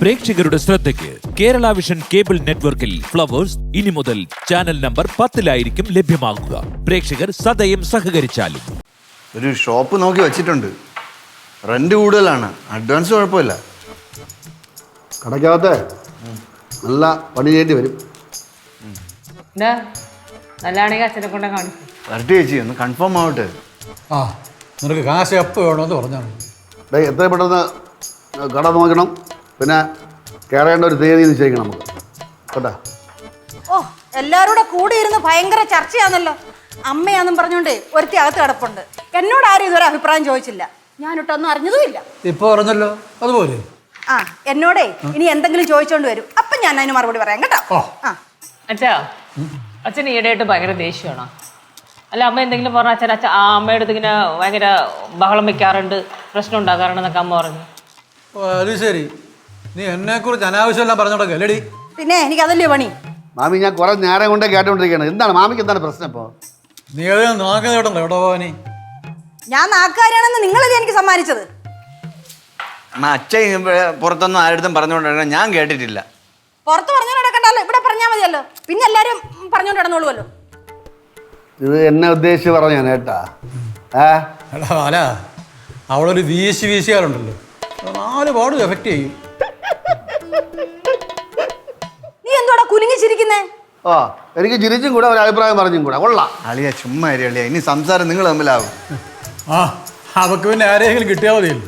പ്രേക്ഷകരുടെ ശ്രദ്ധയ്ക്ക് Kerala vision cable നെറ്റ്വർക്കിൽ ഫ്ലവേഴ്സ് ഇനി മുതൽ ചാനൽ നമ്പർ പത്തിലായിരിക്കും ലഭ്യമാകുക പ്രേക്ഷകർ സദയം സഹകരിച്ചാലും. ഒരു ഷോപ്പ് നോക്കി വെച്ചിട്ടുണ്ട്. റെന്റ് കൂടുതലാണ്. അഡ്വാൻസ് കുഴപ്പമില്ല. കടയ്ക്കകത്ത് നല്ല പണി ചെയ്യേണ്ടി വരും. എന്താ? നല്ലതാണെങ്കിൽ അച്ഛനെ കൊണ്ടേ കാണിക്കും. വരട്ടെ ചേച്ചി ഒന്ന് കൺഫേം ആവട്ടെ. ആ നിനക്ക് കാശ് എപ്പോൾ വേണമെന്ന് പറഞ്ഞാൽ മതി. ഡേ എത്രയും പെട്ടെന്ന് കട നോക്കണം. പിന്നെ കയറേണ്ട ഒരു തീയതി നിശ്ചയിക്കണം നമുക്ക്. കേട്ടാ? ഓ എല്ലാവരും കൂടെ ഇരുന്ന് ഭയങ്കര ചർച്ചയാണല്ലോ. അമ്മയാന്നും പറഞ്ഞോണ്ട് ഒരുത്തി അകത്ത് കിടപ്പുണ്ട്. എന്നോട് ആരും ഇതുവരെ അഭിപ്രായം ചോദിച്ചില്ല. ഞാനിട്ടൊന്നും അറിഞ്ഞതുമില്ല. ഇപ്പൊ പറഞ്ഞല്ലോ. അതുപോലെ. ആ എന്നോടേ ഇനി എന്തെങ്കിലും ചോദിച്ചോണ്ട് വരും. അപ്പൊ ഞാൻ അതിന് മറുപടി പറയാം കേട്ടോ. ആ. അച്ഛാ അച്ഛൻ ഈയിടെയായിട്ട് ഭയങ്കര ദേഷ്യമാണോ? അല്ല അമ്മ എന്തെങ്കിലും പറഞ്ഞ അച്ഛൻ അച്ഛൻ ആ അമ്മയുടെ അടുത്ത് ഇങ്ങനെ ഭയങ്കര ബഹളം വെക്കാറുണ്ട് പ്രശ്നം ഉണ്ടാക്കാറുണ്ടെന്നൊക്കെ അമ്മ പറഞ്ഞു. അത് ശരി. നീ എന്നെക്കുറിച്ച് അനാവശ്യമെല്ലാം പറഞ്ഞു അല്ലേടി പിന്നെ എനിക്ക് അതല്ലേ പണി? മാമി ഞാൻ കുറെ നേരം കൊണ്ടേ കേട്ടോണ്ടിരിക്കുകയാണ് എന്താണ് മാമിക്ക് എന്താണ് പ്രശ്നം ഇപ്പോ? നീ അത് നാക്ക് കേട്ടോ എവിടെ പോവാനി ഞാൻ നാക്കുകാരിയാണെന്ന് നിങ്ങളല്ലേ എനിക്ക് സമ്മാനിച്ചത്? അമ്മ അച്ഛൻ പുറത്തൊന്നും ആരുടെ പറഞ്ഞുകൊണ്ടിരുന്ന ഞാൻ കേട്ടിട്ടില്ല. പുറത്ത് പറഞ്ഞു നടക്കണ്ടല്ലോ ഇവിടെ പറഞ്ഞാൽ മതിയല്ലോ. പിന്നെ എല്ലാരും പറഞ്ഞോണ്ട് നടന്നോളുമല്ലോ ഇത് എന്നെ ഉദ്ദേശിച്ച് പറഞ്ഞാണ് കേട്ടാ. ഏ? എടാ അല അവളൊരു വീശി വീശിയാറുണ്ടല്ലോ നാല് പാടും എഫക്റ്റ് ചെയ്യും. നീ എന്തോടാ കുലുങ്ങിച്ചിരിക്കുന്നേ? ആ എനിക്ക് ചിരിച്ചും കൂടെ ഒരു അഭിപ്രായം പറഞ്ഞും കൂടെ. കൊള്ളാം. അളിയ ചുമ്മാ ഇരി അളിയ. ഇനി സംസാരം നിങ്ങൾ തമ്മിലാവും. ആ അവക്ക് പിന്നെ ആരെങ്കിലും കിട്ടിയാൽ മതിയല്ലോ.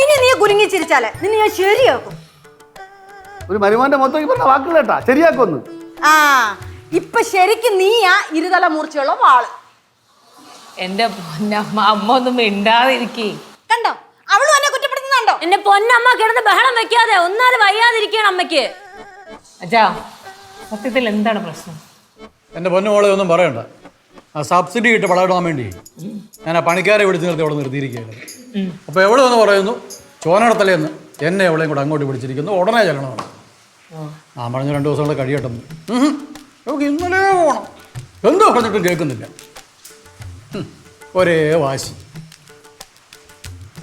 ഇനി നീ കുലുങ്ങിച്ചിരിച്ചാലേ? നിന്നെ ഞാൻ ശരിയാക്കും. ഒരു മരുമാന്റെ മൊത്തം ഈ പറഞ്ഞ വാക്കുകൾ കേട്ടാ? ശരിയാക്കൊന്ന് ആ ഇപ്പൊ ശരിക്കും നീയാ ഇരുതല മൂർച്ചയുള്ള വാൾ. എന്റെ പൊന്നമ്മ അമ്മ ഒന്നും മിണ്ടാതിരിക്കേ. കണ്ടോ? എന്റെ പൊന്നമ്മ കിടന്ന് ബഹളം വെക്കാതെ ഒന്നാൽ വയ്യാതിരിക്കണം അമ്മയ്ക്ക്. അച്ഛാ സത്യത്തിൽ എന്താണ് പ്രശ്നം? എന്റെ പൊന്നു മോളെ ഒന്നും പറയണ്ട. ആ സബ്സിഡി ഇട്ട് വളരിടാൻ വേണ്ടി. ഞാൻ ആ പണിക്കാരെ വിളിച്ച് നിർത്തി അവിടെ നിർത്തിയിരിക്കുകയാണ്. അപ്പോൾ എവിടെ ഒന്ന് പറയുന്നു? ചോനടത്തലേന്ന് എന്നെ എവിടെയും കൂടെ അങ്ങോട്ട് വിളിച്ചിരിക്കുന്നു. ഉടനെ ചെല്ലണമെന്ന് ആ പറഞ്ഞു രണ്ട് ദിവസം കൂടെ കഴിയട്ടെ. നമുക്ക് ഇന്നലെ പോകണം എന്തോ പറഞ്ഞിട്ടും കേൾക്കുന്നില്ല. ഒരേ വാശി.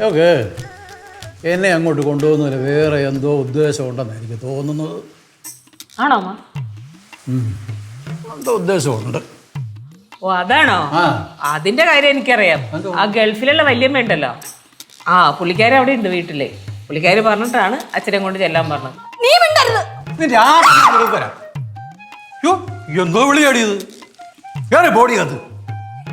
ഓക്കെ. എന്നെ അങ്ങോട്ട് കൊണ്ടുപോകുന്നതിന് വേറെ എന്തോ ഉദ്ദേശം ഉണ്ടെന്ന് എനിക്ക് തോന്നുന്നത്. ആണോ അമ്മ? എന്തോ ഉദ്ദേശമുണ്ട്. ഓ അതാണോ? ആ. അതിന്റെ കാര്യം എനിക്കറിയാം. ആ ഗൾഫിലുള്ള വല്യമ്മ ഉണ്ടല്ലോ. ആ പുള്ളിക്കാരി അവിടെ ഉണ്ട് വീട്ടിൽ. പുള്ളിക്കാരി പറഞ്ഞിട്ടാണ് അച്ഛനെ കൊണ്ട് ചെല്ലാൻ പറഞ്ഞത്. നീ മിണ്ടരുത്. നിന്റെ ആ വരാം. എന്തോ വിളിയാടിയത് വേറെ ബോഡി അത്.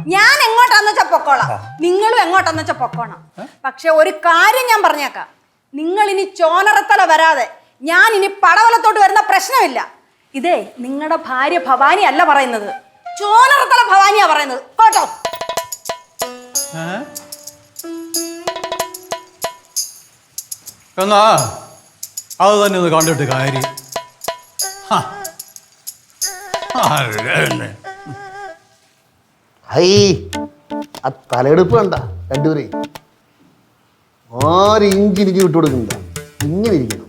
ഞാൻ എങ്ങോട്ടാന്ന് വെച്ചാ പൊക്കോളാം. നിങ്ങളും എങ്ങോട്ടാന്ന് വെച്ചാ പൊക്കോണം. പക്ഷെ ഒരു കാര്യം ഞാൻ പറഞ്ഞേക്കാം. നിങ്ങൾ ഇനി ചോനറത്തല വരാതെ ഞാൻ ഇനി പടവലത്തോട്ട് വരുന്ന പ്രശ്നമില്ല. ഇതേ നിങ്ങളുടെ ഭാര്യ ഭവാനി അല്ല പറയുന്നത്. ചോനറത്തല ഭവാനിയാ പറയുന്നത്. കേട്ടോ? എന്നാ അത് തന്നെ ഒന്ന് കണ്ടിട്ട് കാര്യം. ഹ. ഹൈ ആ തലയെടുപ്പ് കണ്ട രണ്ടുപേരെ ആര് ഇഞ്ചി ഇരിഞ്ഞ് വിട്ടു കൊടുക്കണ്ട ഇങ്ങനെ ഇരിക്കണം.